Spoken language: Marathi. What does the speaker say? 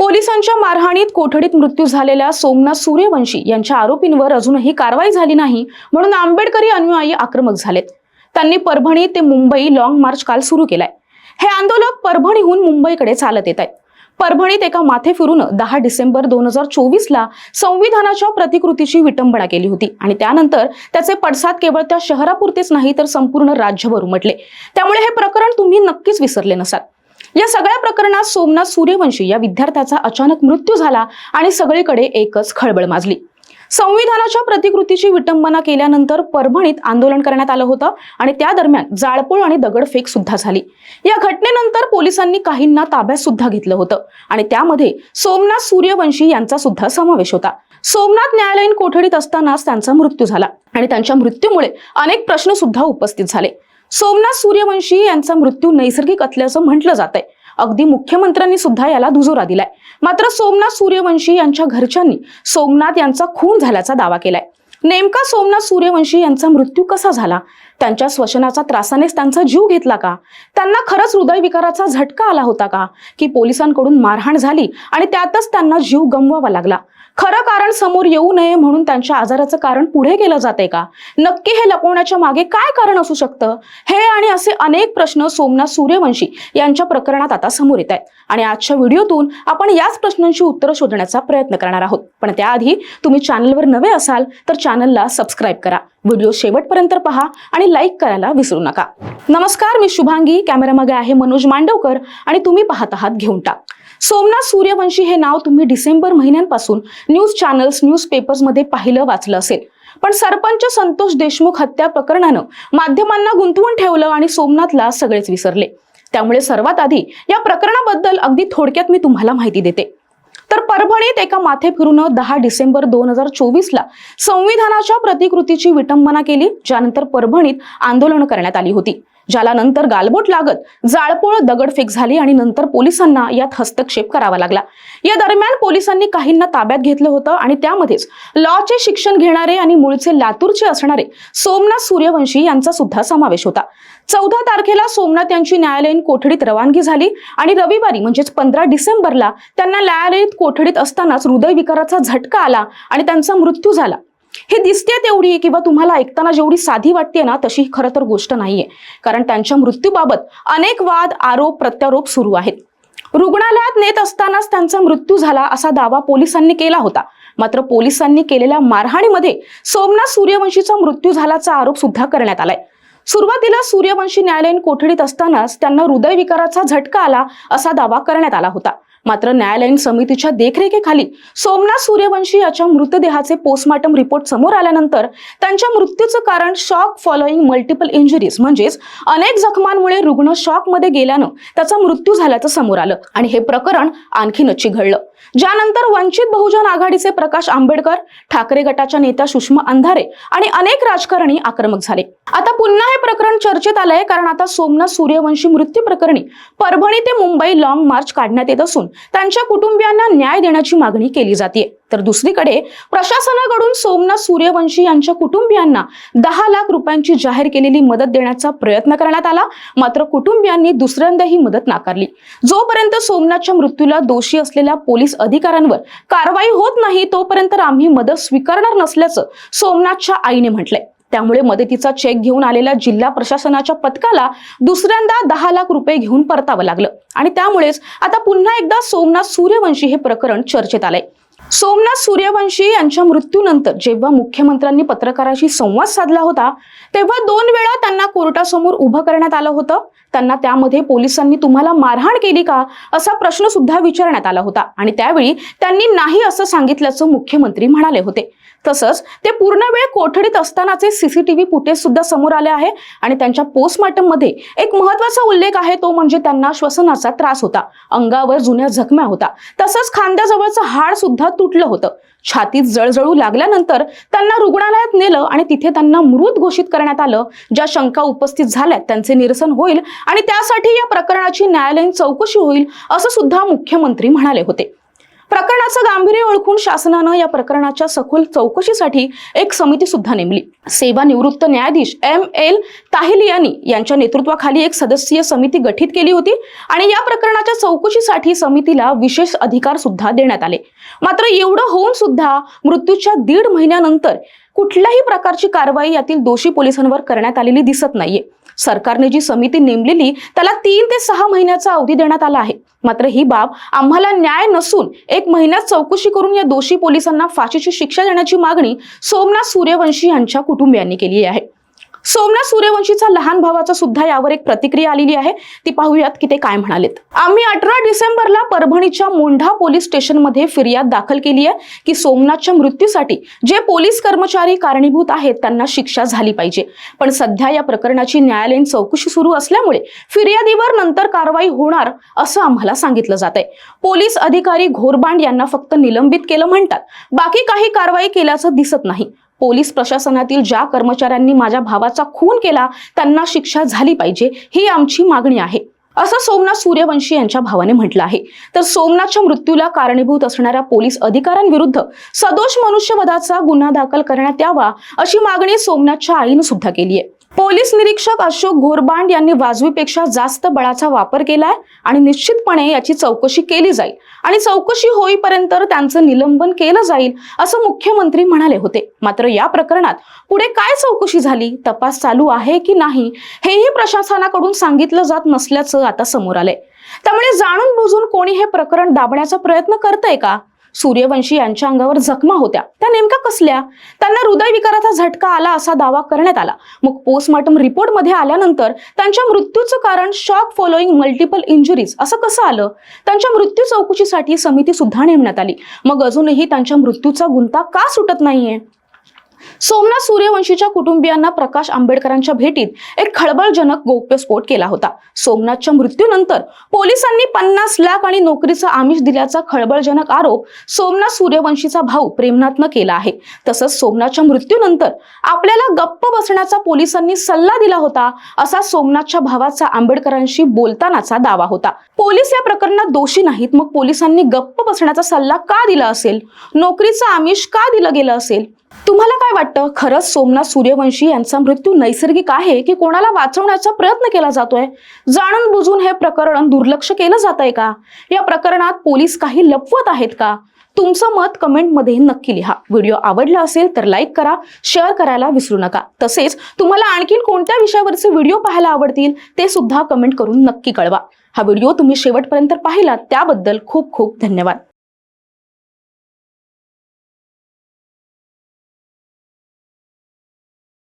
पोलिसांच्या मारहाणीत कोठडीत मृत्यू झालेल्या सोमनाथ सूर्यवंशी यांच्या आरोपींवर अजूनही कारवाई झाली नाही म्हणून आंबेडकरी अनुयायी आक्रमक झालेत. त्यांनी परभणी ते मुंबई लॉंग मार्च काल सुरू केलाय. हे आंदोलक परभणीहून मुंबईकडे चालत येत आहेत. परभणीत एका माथे फिरून दहा डिसेंबर दोन हजार चोवीस ला संविधानाच्या प्रतिकृतीची विटंबना केली होती आणि त्यानंतर त्याचे पडसाद केवळ त्या शहरापुरतेच नाही तर संपूर्ण राज्यभर उमटले. त्यामुळे हे प्रकरण तुम्ही नक्कीच विसरले नसाल. या सगळ्या प्रकरणात सोमनाथ सूर्यवंशी या विद्यार्थ्याचा अचानक मृत्यू झाला आणि सगळीकडे एकच खळबळ माजली. संविधानाच्या प्रतिकृतीची विटंबना केल्यानंतर परभणीत आंदोलन करण्यात आलं होतं आणि त्या दरम्यान जाळपोळ आणि दगडफेक सुद्धा झाली. या घटनेनंतर पोलिसांनी काहींना ताब्यात सुद्धा घेतलं होतं आणि त्यामध्ये सोमनाथ सूर्यवंशी यांचा सुद्धा समावेश होता. सोमनाथ न्यायालयीन कोठडीत असतानाच त्यांचा मृत्यू झाला आणि त्यांच्या मृत्यूमुळे अनेक प्रश्न सुद्धा उपस्थित झाले. सोमनाथ सूर्यवंशी यांचा मृत्यू नैसर्गिक असल्याचं म्हटलं जात आहे अगदी मुख्यमंत्र्यांनी सुद्धा याला दुजोरा दिलाय. मात्र सोमनाथ सूर्यवंशी यांच्या घरच्यांनी सोमनाथ यांचा खून झाल्याचा दावा केलाय. नेमका सोमनाथ सूर्यवंशी यांचा मृत्यू कसा झाला? त्यांच्या श्वसनाचा त्रासानेच त्यांचा जीव घेतला का? त्यांना खरंच हृदयविकाराचा झटका आला होता का? की पोलिसांकडून मारहाण झाली आणि त्यातच त्यांना जीव गमवावा लागला. खरं कारण समोर येऊ नये म्हणून त्यांच्या आजाराचं कारण पुढे केलं जाते का? नक्की हे लपवण्याच्या मागे काय कारण असू शकतं? हे आणि असे अनेक प्रश्न सोमनाथ सूर्यवंशी यांच्या प्रकरणात आता समोर येत आहेत. आणि आजच्या व्हिडिओतून आपण याच प्रश्नांची उत्तरं शोधण्याचा प्रयत्न करणार आहोत. पण त्याआधी तुम्ही चॅनलवर नवे असाल तर चॅनलला सबस्क्राईब करा. व्हिडिओ शेवटपर्यंत पहा आणि लाईक करायला विसरू नका. नमस्कार मी शुभांगी. कॅमेरामागे आहे मनोज मांडवकर आणि तुम्ही पाहत आहात घेऊन टाक. सोमनाथ सूर्यवंशी हे नाव तुम्ही डिसेंबर महिन्यांपासून न्यूज चॅनल्स न्यूज पेपर्समध्ये पाहिलं वाचलं असेल. पण सरपंच संतोष देशमुख हत्या प्रकरणानं माध्यमांना गुंतवून ठेवलं आणि सोमनाथला सगळेच विसरले. त्यामुळे सर्वात आधी या प्रकरणाबद्दल अगदी थोडक्यात मी तुम्हाला माहिती देते. तर परभणीत एका माथे फिरून दहा डिसेंबर दोन हजार चोवीस ला संविधानाच्या प्रतिकृतीची विटंबना केली ज्यानंतर परभणीत आंदोलन करण्यात आली होती. ज्याला नंतर गालबोट लागत जाळपोळ दगडफेक झाली आणि नंतर पोलिसांना यात हस्तक्षेप करावा लागला. या दरम्यान पोलिसांनी काहींना ताब्यात घेतलं होतं आणि त्यामध्येच लॉचे शिक्षण घेणारे आणि मूळचे लातूरचे असणारे सोमनाथ सूर्यवंशी यांचा सुद्धा समावेश होता. चौदा तारखेला सोमनाथ यांची न्यायालयीन कोठडीत रवानगी झाली आणि रविवारी म्हणजेच पंधरा डिसेंबरला त्यांना न्यायालयीन कोठडीत असतानाच हृदयविकाराचा झटका आला आणि त्यांचा मृत्यू झाला. हे दिसते तेवढी किंवा तुम्हाला ऐकताना जेवढी साधी वाटते ना तशी खरं तर गोष्ट नाहीये. कारण त्यांच्या मृत्यूबाबत अनेक वाद आरोप प्रत्यारोप सुरू आहेत. रुग्णालयात नेत असतानाच त्यांचा मृत्यू झाला असा दावा पोलिसांनी केला होता. मात्र पोलिसांनी केलेल्या मारहाणीमध्ये सोमनाथ सूर्यवंशीचा मृत्यू झाल्याचा आरोप सुद्धा करण्यात आलाय. सुरुवातीला सूर्यवंशी न्यायालयीन कोठडीत असतानाच त्यांना हृदयविकाराचा झटका आला असा दावा करण्यात आला होता. मात्र न्यायालयीन समितीच्या देखरेखीखाली सोमनाथ सूर्यवंशी याच्या मृतदेहाचे पोस्टमॉर्टम रिपोर्ट समोर आल्यानंतर त्यांच्या मृत्यूचं कारण शॉक फॉलोईंग मल्टिपल इंजुरीज म्हणजेच अनेक जखमांमुळे रुग्ण शॉकमध्ये गेल्यानं त्याचा मृत्यू झाल्याचं समोर आलं. आणि हे प्रकरण आणखीनच चिघळलं ज्यानंतर वंचित बहुजन आघाडीचे प्रकाश आंबेडकर ठाकरे गटाच्या नेत्या सुषमा अंधारे आणि अनेक राजकारणी आक्रमक झाले. आता पुन्हा हे प्रकरण चर्चेत आलंय कारण आता सोमनाथ सूर्यवंशी मृत्यू प्रकरणी परभणी ते मुंबई लॉंग मार्च काढण्यात येत असून त्यांच्या कुटुंबियांना न्याय देण्याची मागणी केली जाते. तर दुसरीकडे प्रशासनाकडून सोमनाथ सूर्यवंशी यांच्या कुटुंबियांना दहा लाख रुपयांची जाहीर केलेली मदत देण्याचा प्रयत्न करण्यात आला. मात्र कुटुंबियांनी दुसऱ्यांदा ही मदत नाकारली. जोपर्यंत सोमनाथच्या मृत्यूला दोषी असलेल्या पोलीस अधिकाऱ्यांवर कारवाई होत नाही तोपर्यंत आम्ही मदत स्वीकारणार नसल्याचं सोमनाथच्या आईने म्हटलंय. त्यामुळे मदतीचा चेक घेऊन आलेल्या जिल्हा प्रशासनाच्या पथकाला दुसऱ्यांदा दहा लाख रुपये घेऊन परतावं लागलं. आणि त्यामुळेच आता पुन्हा एकदा सोमनाथ सूर्यवंशी हे प्रकरण चर्चेत आलंय. सोमनाथ सूर्यवंशी यांच्या मृत्यूनंतर जेव्हा मुख्यमंत्र्यांनी पत्रकाराशी संवाद साधला होता तेव्हा दोन वेळा त्यांना कोर्टासमोर उभं करण्यात आलं होतं. त्यांना त्यामध्ये पोलिसांनी तुम्हाला मारहाण केली का असा प्रश्न सुद्धा विचारण्यात आला होता. आणि त्यावेळी त्यांनी नाही असं सांगितल्याचं मुख्यमंत्री म्हणाले होते. तसंच ते पूर्ण वेळ कोठडीत असतानाचे सीसीटीव्ही फुटेज सुद्धा समोर आले आहे आणि त्यांच्या पोस्टमार्टममध्ये एक महत्त्वाचा उल्लेख आहे तो म्हणजे त्यांना श्वसनाचा त्रास होता. अंगावर जुन्या जखम्या होता. तसंच खांद्याजवळचं हाड सुद्धा तुटलं होतं. छातीत जळजळू लागल्यानंतर त्यांना रुग्णालयात नेलं आणि तिथे त्यांना मृत घोषित करण्यात आलं. ज्या शंका उपस्थित झाल्यात त्यांचे निरसन होईल आणि त्यासाठी या प्रकरणाची न्यायालयीन चौकशी होईल असं सुद्धा मुख्यमंत्री म्हणाले होते. प्रकरणाचं गांभीर्य ओळखून शासनानं या प्रकरणाच्या सखोल चौकशीसाठी एक समिती सुद्धा नेमली. सेवानिवृत्त न्यायाधीश एम एल ताहिलियानी यांच्या नेतृत्वाखाली एक सदस्यीय समिती गठीत केली होती आणि या प्रकरणाच्या चौकशीसाठी समितीला विशेष अधिकार सुद्धा देण्यात आले. मात्र एवढं होऊन सुद्धा मृत्यूच्या दीड महिन्यानंतर कुठल्याही प्रकारची कारवाई यातील दोषी पोलिसांवर करण्यात आलेली दिसत नाहीये. सरकारने जी समिती नेमलेली त्याला तीन ते सहा महिन्याचा अवधी देण्यात आला आहे. मात्र ही बाब आम्हाला न्याय नसून एक महिन्यात चौकशी करून या दोषी पोलिसांना फाशीची शिक्षा देण्याची मागणी सोमनाथ सूर्यवंशी यांच्या कुटुंबियांनी केली आहे. सोमनाथ सूर्यवंशीचा लहान भावाचा सुद्धा यावर एक प्रतिक्रिया आलेली आहे. ती पाहूयात की ते काय म्हणालेत. आम्ही अठरा डिसेंबरला परभणीच्या मोंढा पोलीस स्टेशनमध्ये फिर्याद दाखल केली आहे की सोमनाथच्या मृत्यूसाठी जे पोलीस कर्मचारी कारणीभूत आहेत त्यांना शिक्षा झाली पाहिजे. पण सध्या या प्रकरणाची न्यायालयीन चौकशी सुरू असल्यामुळे फिर्यादीवर नंतर कारवाई होणार असं आम्हाला सांगितलं जात आहे. पोलीस अधिकारी घोरबांड यांना फक्त निलंबित केलं म्हणतात. बाकी काही कारवाई केल्याचं दिसत नाही. पोलीस प्रशासनातील ज्या कर्मचाऱ्यांनी माझ्या भावाचा खून केला त्यांना शिक्षा झाली पाहिजे ही आमची मागणी आहे. असं सोमनाथ सूर्यवंशी यांच्या भावाने म्हटलं आहे. तर सोमनाथच्या मृत्यूला कारणीभूत असणाऱ्या पोलीस अधिकाऱ्यांविरुद्ध सदोष मनुष्यवधाचा गुन्हा दाखल करण्यात यावा अशी मागणी सोमनाथच्या आईनं सुद्धा केली आहे. पोलीस निरीक्षक अशोक घोरबांड यांनी वाजवीपेक्षा जास्त बळाचा वापर केलाय आणि निश्चितपणे याची चौकशी केली जाईल. आणि चौकशी होईपर्यंत त्यांचं निलंबन केलं जाईल असं मुख्यमंत्री म्हणाले होते. मात्र या प्रकरणात पुढे काय चौकशी झाली तपास चालू आहे की नाही हेही प्रशासनाकडून सांगितलं जात नसल्याचं आता समोर आलंय. त्यामुळे जाणून बुजून कोणी हे प्रकरण दाबण्याचा प्रयत्न करतंय का? सूर्यवंशी यांच्या अंगावर जखमा होत्या. त्या नेमक्या कसल्या? त्यांना हृदयविकाराचा झटका आला असा दावा करण्यात आला. मग पोस्टमॉर्टम रिपोर्टमध्ये आल्यानंतर त्यांच्या मृत्यूचं कारण शॉक फॉलोईंग मल्टिपल इंजुरीज असं कसं आलं? त्यांच्या मृत्यू चौकशीसाठी समिती सुद्धा नेमण्यात आली. मग अजूनही त्यांच्या मृत्यूचा गुंता का सुटत नाहीये? सोमनाथ सूर्यवंशीच्या कुटुंबियांना प्रकाश आंबेडकरांच्या भेटीत एक खळबळजनक गौप्यस्फोट केला होता. सोमनाथच्या मृत्यूनंतर पोलिसांनी पन्नास लाख आणि नोकरीचं आमिष दिल्याचा खळबळजनक आरोप सोमनाथ सूर्यवंशीचा भाऊ प्रेमनाथनं केला आहे. तसंच सोमनाथच्या मृत्यूनंतर आपल्याला गप्प बसण्याचा पोलिसांनी सल्ला दिला होता असा सोमनाथच्या भावाचा आंबेडकरांशी बोलतानाचा दावा होता. पोलीस या प्रकरणात दोषी नाहीत मग पोलिसांनी गप्प बसण्याचा सल्ला का दिला असेल? नोकरीचं आमिष का दिलं गेलं असेल? तुम्हाला काय वाटतं? खरंच सोमनाथ सूर्यवंशी यांचा मृत्यू नैसर्गिक आहे की कोणाला वाचवण्याचा प्रयत्न केला जातोय? जाणून बुजून हे प्रकरण दुर्लक्ष केलं जात आहे का? या प्रकरणात पोलीस काही लपवत आहेत का? तुमचं मत कमेंटमध्ये नक्की लिहा. व्हिडिओ आवडला असेल तर लाईक करा शेअर करायला विसरू नका. तसेच तुम्हाला आणखीन कोणत्या विषयावरचे व्हिडिओ पाहायला आवडतील ते सुद्धा कमेंट करून नक्की कळवा. हा व्हिडिओ तुम्ही शेवटपर्यंत पाहिलात त्याबद्दल खूप खूप धन्यवाद.